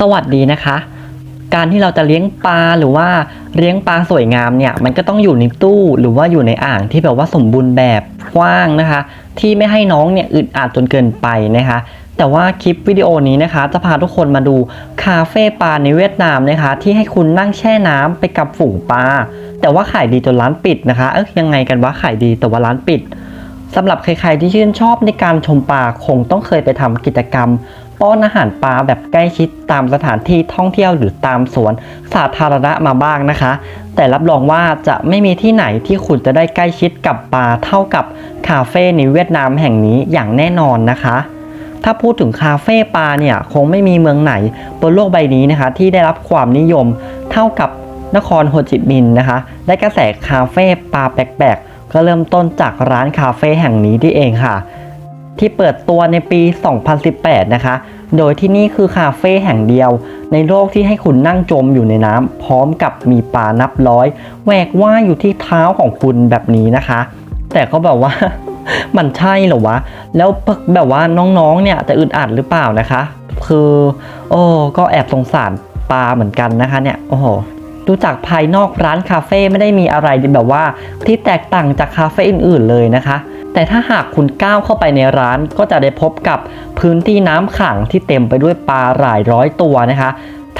สวัสดีนะคะ การที่เราจะเลี้ยงปลาหรือว่าเลี้ยงปลาสวยงามเนี่ยมันก็ต้องอยู่ในตู้หรือว่าอยู่ในอ่างที่แบบว่าสมบูรณ์แบบกว้างนะคะ ที่ไม่ให้น้องเนี่ยอึดอัดจนเกินไปนะคะ แต่ว่าคลิปวิดีโอนี้นะคะ จะพาทุกคนมาดูคาเฟ่ปลาในเวียดนามนะคะ ที่ให้คุณนั่งแช่น้ำไปกับฝูงปลาแต่ว่าขายดีจนร้านปิดนะคะเอ๊ะยังไงกันวะขายดีแต่ว่าร้านปิดสำหรับใครๆที่ชื่นชอบในการชมปลาคงต้องเคยไปทำกิจกรรม ป้อนอาหารปลาแบบใกล้ชิดตามสถานที่ท่องเที่ยวหรือตามสวนสาธารณะมาบ้างนะคะ แต่รับรองว่าจะไม่มีที่ไหนที่คุณจะได้ใกล้ชิดกับปลาเท่ากับคาเฟ่ในเวียดนามแห่งนี้อย่างแน่นอนนะคะถ้าพูดถึงคาเฟ่ปลาเนี่ยคงไม่มีเมืองไหนบนโลกใบนี้นะคะ ที่ได้รับความนิยมเท่ากับนครโฮจิมินห์นะคะ ได้กระแสคาเฟ่ปลาแปลกๆ ก็เริ่มต้นจากร้านคาเฟ่แห่งนี้ที่เองค่ะ ที่เปิดตัวในปี 2018 นะคะ โดยที่นี่คือคาเฟ่แห่งเดียว ในโลกที่ให้คุณนั่งจมอยู่ในน้ำพร้อมกับมีปลานับร้อยแหวกว่ายอยู่ที่เท้าของคุณแบบนี้นะคะ แต่ก็แบบว่า มันใช่เหรอวะ แล้วแบบว่าน้องๆ เนี่ยจะอึดอัดหรือเปล่านะคะ คือโอ้ก็แอบสงสารปลาเหมือนกันนะคะเนี่ยโอ้โหดูจากภายนอกร้านคาเฟ่ไม่ได้มีอะไรแบบว่าที่แตกต่างจากคาเฟ่อื่นๆเลยนะคะ แต่ถ้าหากคุณก้าวเข้าไปในร้านก็จะได้พบกับพื้นที่น้ำขังที่เต็มไปด้วยปลาหลายร้อยตัวนะคะ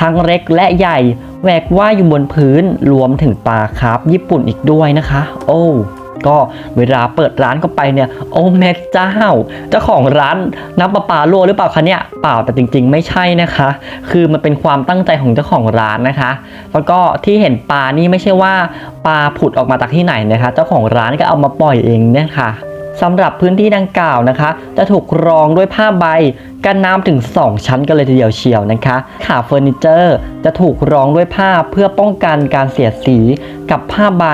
ทั้งเล็กและใหญ่แหวกว่ายอยู่บนพื้นรวมถึงปลาคาร์ฟญี่ปุ่นอีกด้วยนะคะ โอ้ก็เวลาเปิดร้านเข้าไปเนี่ย โอ้แม่เจ้า เจ้าของร้านน้ำประปารั่วหรือเปล่าคะเนี่ยเปล่าแต่จริง ๆ ไม่ใช่นะคะ คือมันเป็นความตั้งใจของเจ้าของร้านนะคะ แล้วก็ที่เห็นปลานี่ไม่ใช่ว่าปลาผุดออกมาจากที่ไหนนะคะ เจ้าของร้านก็เอามาปล่อยเองเนี่ยค่ะ สำหรับพื้นที่ดังกล่าวนะคะ จะถูกรองด้วยผ้าใบกันน้ำถึง 2 ชั้นกันเลยทีเดียวเชียวนะคะ ขาเฟอร์นิเจอร์ จะถูกรองด้วยผ้าเพื่อป้องกันการเสียดสีกับผ้าใบ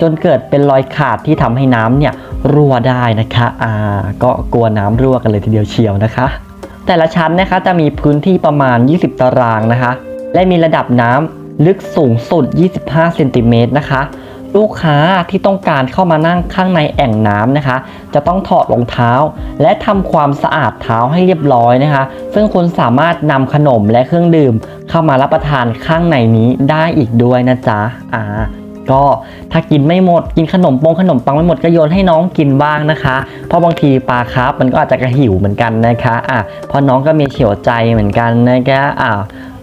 จนเกิดเป็นรอยขาดที่ทำให้น้ำเนี่ยรั่วได้นะคะอ่าก็กลัวน้ำรั่วกันเลยทีเดียวเชียวนะคะ แต่ละชั้นนะคะจะมีพื้นที่ประมาณ 20 ตารางนะคะ และมีระดับน้ำลึกสูงสุด 25 เซนติเมตรนะคะ ลูกค้าที่ต้องการเข้ามานั่งข้างในแอ่งน้ำนะคะ จะต้องถอดรองเท้า และทำความสะอาดเท้าให้เรียบร้อยนะคะ ซึ่งคุณสามารถนำขนมและเครื่องดื่ม เข้ามารับประทานข้างในนี้ได้อีกด้วยนะจ๊ะอ่าก็ถ้ากินไม่หมดกินขนมปงขนมปังไม่หมดก็โยนให้น้องกินบ้างนะคะ เพราะบางทีปลาคร์ฟมันก็อาจจะกระหิวเหมือนกันนะคะอะเพราะน้องก็มีเฉียวใจเหมือนกันนะคะอ่า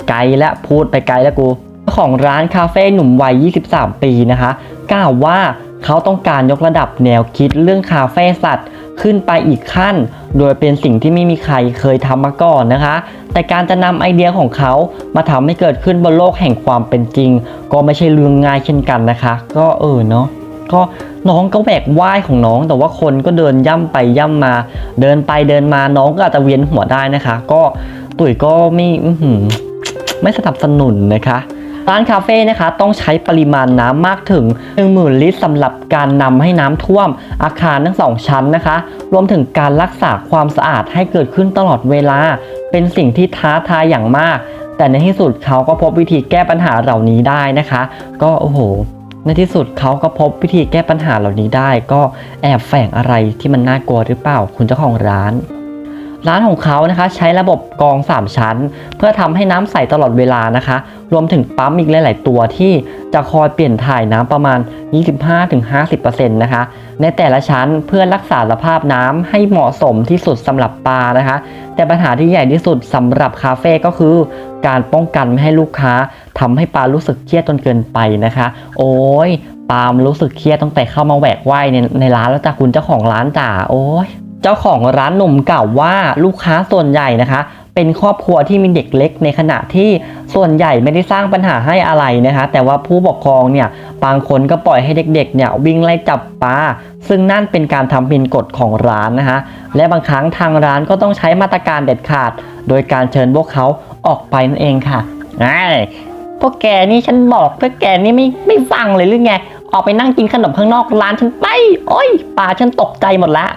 ไกลและพูดไปไกลแล้วกู ของร้านคาเฟ่หนุ่มวัย 23 ปีนะคะกล่าวว่าเขาต้องการยกระดับแนวคิดเรื่องคาเฟ่สัตว์ ขึ้นไปอีกขั้น โดยเป็นสิ่งที่ไม่มีใครเคยทำมาก่อนนะคะ แต่การจะนำไอเดียของเขามาทำให้เกิดขึ้นบนโลกแห่งความเป็นจริง ก็ไม่ใช่เรื่องง่ายเช่นกันนะคะ ก็เออเนาะก็น้องก็แหวกว่ายของน้อง แต่ว่าคนก็เดินย่ำไปย่ำมา เดินไปเดินมาน้องก็อาจจะเวียนหัวได้นะคะ ก็ตุ๋ยก็ไม่ไม่สนับสนุนนะคะ ร้านคาเฟ่นะคะต้องใช้ปริมาณน้ำมากถึง 10,000 ลิตรสำหรับการนำให้น้ำท่วมอาคารทั้งสองชั้นนะคะ รวมถึงการรักษาความสะอาดให้เกิดขึ้นตลอดเวลา เป็นสิ่งที่ท้าทายอย่างมาก แต่ในที่สุดเขาก็พบวิธีแก้ปัญหาเหล่านี้ได้นะคะ ก็โอ้โหในที่สุดเขาก็พบวิธีแก้ปัญหาเหล่านี้ได้ ก็แอบแฝงอะไรที่มันน่ากลัวหรือเปล่าคุณเจ้าของร้าน ร้านของเขานะคะใช้ระบบกรอง 3 ชั้น เพื่อทำให้น้ำใสตลอดเวลานะคะ รวมถึงปั๊มอีกหลาย ๆ ตัวที่จะคอยเปลี่ยนถ่ายน้ำประมาณ 25-50%นะคะ ในแต่ละชั้นเพื่อรักษาสภาพน้ำให้เหมาะสมที่สุดสำหรับปลานะคะ แต่ปัญหาที่ใหญ่ที่สุดสำหรับคาเฟ่ก็คือ การป้องกันไม่ให้ลูกค้าทำให้ปลารู้สึกเครียดจนเกินไปนะคะ โอ้ยปล์มรู้สึกเครียดตั้งแต่เข้ามาแหวกว่ายในในร้านแล้วจ้ะคุณเจ้าของร้านจ๋าโอ้ย เจ้าของร้านหนุ่มกล่าวว่าลูกค้าส่วนใหญ่นะคะ เป็นครอบครัวที่มีเด็กเล็กในขณะที่ส่วนใหญ่ไม่ได้สร้างปัญหาให้อะไรนะคะ แต่ว่าผู้ปกครองเนี่ยบางคนก็ปล่อยให้เด็กๆเนี่ยวิ่งไล่จับปลาซึ่งนั่นเป็นการทำผิดกฎของร้านนะคะ และบางครั้งทางร้านก็ต้องใช้มาตรการเด็ดขาด โดยการเชิญพวกเขาออกไปนั่นเองค่ะไอ้พวกแกนี่ฉันบอกพวกแกนี่ไม่ไม่ฟังเลยหรือไงออกไปนั่งกินขนมข้างนอกร้านฉันไป โอ้ยปลาฉันตกใจหมดละ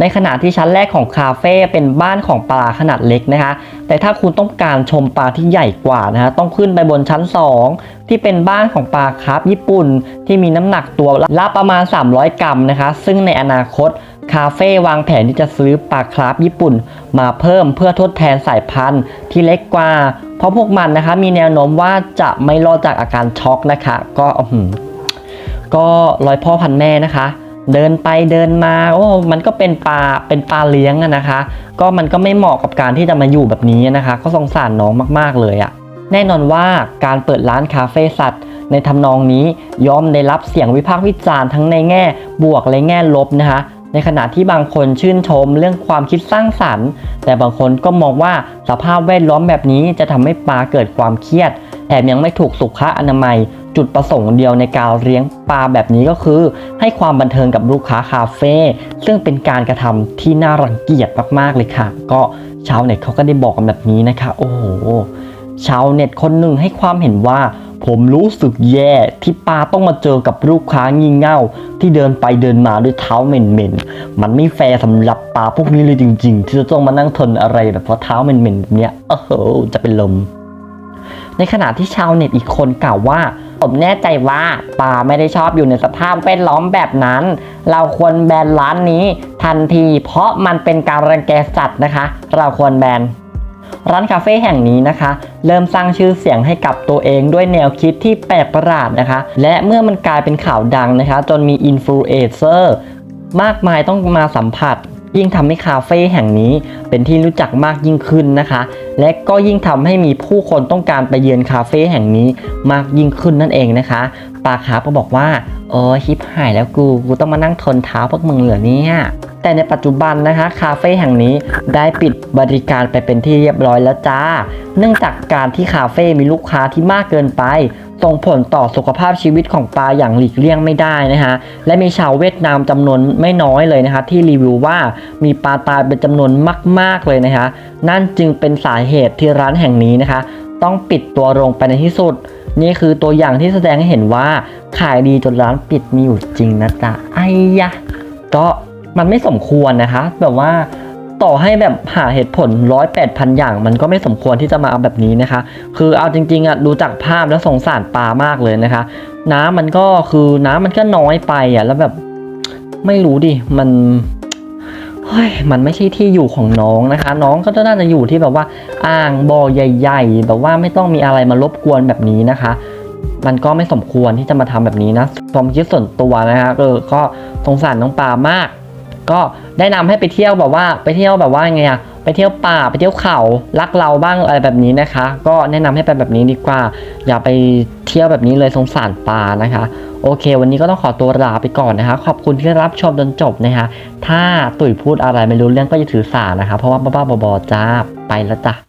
ในขณะที่ชั้นแรกของคาเฟ่เป็นบ้านของปลาขนาดเล็กนะคะ แต่ถ้าคุณต้องการชมปลาที่ใหญ่กว่านะคะต้องขึ้นไปบนชั้น 2 ที่เป็นบ้านของปลาคาร์ฟญี่ปุ่น ที่มีน้ำหนักตัวละประมาณ 300 กรัมนะคะ ซึ่งในอนาคตคาเฟ่วางแผนที่จะซื้อปลาคาร์ฟญี่ปุ่น มาเพิ่มเพื่อทดแทนสายพันธุ์ที่เล็กกว่า เพราะพวกมันนะคะมีแนวโน้มว่าจะไม่รอดจากอาการช็อกนะคะ ก็อื้อหือก็รอยพ่อพันแม่นะคะ เดินไปเดินมาโอ้มันก็เป็นปลาเป็นปลาเลี้ยงอะนะคะ ก็มันก็ไม่เหมาะกับการที่จะมาอยู่แบบนี้นะคะ ก็สงสารน้องมากๆเลยอะแน่นอนว่าการเปิดร้านคาเฟ่สัตว์ ในทำนองนี้ย่อมได้รับเสียงวิพากษ์วิจารณ์ทั้งในแง่บวกและแง่ลบนะคะ ในขณะที่บางคนชื่นชมเรื่องความคิดสร้างสรรค์ แต่บางคนก็มองว่าสภาพแวดล้อมแบบนี้จะทำให้ปลาเกิดความเครียด แถมยังไม่ถูกสุขอนามัย จุดประสงค์เดียวในการเลี้ยงปลาแบบนี้ก็คือ ให้ความบันเทิงกับลูกค้าคาเฟ่ซึ่งเป็นการกระทำที่น่ารังเกียจมากๆเลยค่ะ ก็ชาวเน็ตเขาก็ได้บอกกันแบบนี้นะคะ โอ้โหชาวเน็ตคนหนึ่งให้ความเห็นว่าผมรู้สึกแย่ที่ปาต้องมาเจอกับลูกค้างี่เง่า ที่เดินไปเดินมาด้วยเท้าเหม็นๆ มันไม่แฟร์สำหรับปลาพวกนี้เลยจริงๆ ที่จะต้องมานั่งทนอะไรแบบเพราะเท้าเหม็นๆแบบเนี้ยเออโหจะเป็นลม ในขณะที่ชาวเน็ตอีกคนกล่าวว่า ผมแน่ใจว่าปาไม่ได้ชอบอยู่ในสภาพแวดล้อมแบบนั้น เราควรแบนร้านนี้ทันที เพราะมันเป็นการรังแกสัตว์นะคะ เราควรแบนร้านคาเฟ่แห่งนี้นะคะ เริ่มสร้างชื่อเสียงให้กับตัวเองด้วยแนวคิดที่แปลกประหลาดนะคะ และเมื่อมันกลายเป็นข่าวดังนะคะ จนมีอินฟลูเอนเซอร์มากมายต้องมาสัมผัส ยิ่งทำให้คาเฟ่แห่งนี้เป็นที่รู้จักมากยิ่งขึ้นนะคะ และก็ยิ่งทำให้มีผู้คนต้องการไปเยือนคาเฟ่แห่งนี้มากยิ่งขึ้นนั่นเองนะคะปาคาร์ฟก็บอกว่าโอ้ฮิปหายแล้วกูกูต้องมานั่งทนเท้าพวกมึงเหลือเนี่ย แต่ในปัจจุบันนะคะคาเฟ่แห่งนี้ได้ปิดบริการไปเป็นที่เรียบร้อยแล้วจ้า เนื่องจากการที่คาเฟ่มีลูกค้าที่มากเกินไปส่งผลต่อสุขภาพชีวิตของปลาอย่างหลีกเลี่ยงไม่ได้นะคะและมีชาวเวียดนามจำนวนไม่น้อยเลยนะคะ ที่รีวิวว่ามีปลาตายเป็นจำนวนมาก ๆเลยนะคะ นั่นจึงเป็นสาเหตุที่ร้านแห่งนี้นะคะ ต้องปิดตัวลงไปในที่สุด นี่คือตัวอย่างที่แสดงให้เห็นว่าขายดีจนร้านปิดมีอยู่จริงนะจ๊ะไอ้ยะก็ มันไม่สมควรนะคะ แบบว่าต่อให้แบบหาเหตุผลร้อยแปดพันอย่าง มันก็ไม่สมควรที่จะมาเอาแบบนี้นะคะ คือเอาจริงๆอะดูจากภาพแล้วสงสารปลามากเลยนะคะ น้ำมันก็คือน้ำมันก็น้อยไปอะแล้วแบบไม่รู้ดิมันเฮ้ยมันไม่ใช่ที่อยู่ของน้องนะคะ น้องก็น่าจะอยู่ที่แบบว่าอ่างบ่อใหญ่ ๆ แบบว่าไม่ต้องมีอะไรมารบกวนแบบนี้นะคะ มันก็ไม่สมควรที่จะมาทำแบบนี้นะความคิดส่วนตัวนะคะเออก็สงสารน้องปลามาก ก็แนะนำให้ไปเที่ยวแบบว่าไปเที่ยวแบบว่าไงอะไปเที่ยวป่าไปเที่ยวเขารักเราบ้างอะไรแบบนี้นะคะ ก็แนะนำให้ไปแบบนี้ดีกว่า อย่าไปเที่ยวแบบนี้เลยสงสารปลานะคะ โอเค วันนี้ก็ต้องขอตัวลาไปก่อนนะคะ ขอบคุณที่รับชมจนจบนะคะถ้าตุ๋ยพูดอะไรไม่รู้เรื่องก็อย่าถือสานะคะ เพราะว่าบ้าๆบอๆจ้าไปแล้วจ้ะ